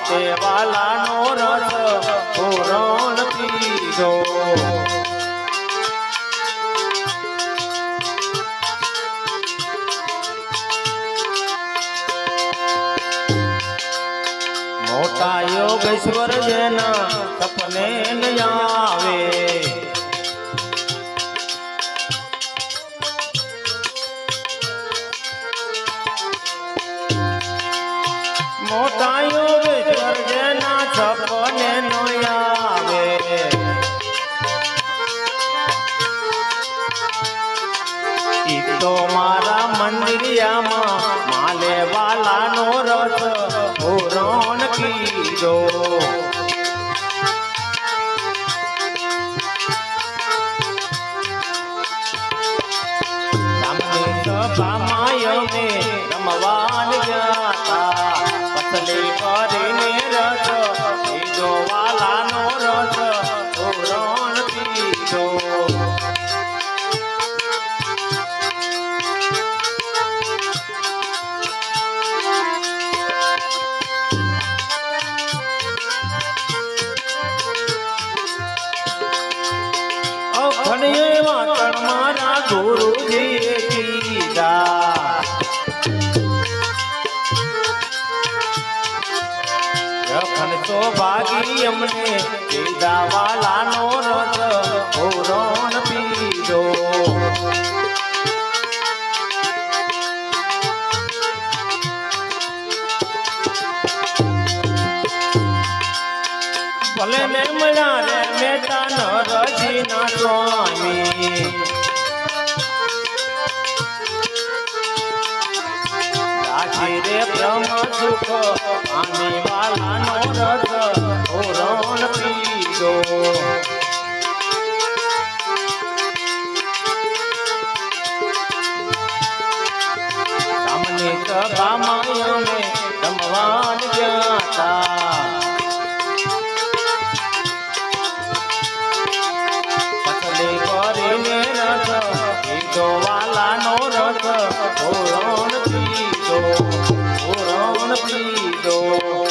માટે વાલાનો રસ પૂરણ પીધો મોટા યોગેશ્વર જેના સપને ન ઈ મારા મંદિરિયામાં માલે વાલાનો રસ પૂરણ કીધો સભામાં અમે રમવાન ગુરુજીએ કીધા અખંડ તો ભાગી અમને કીધા વાલાનો રસ પૂરણ પીધો ભલે ને મળ્યા રે મેટા નરજી ના રાખી રે બ્રહ્મ સુખ, આની વાલાનો રસ, પૂરણ પીધો રામની સભામાં અમે રમવાન ગયા પતલી કરીને રસ વાલાનો Tchau.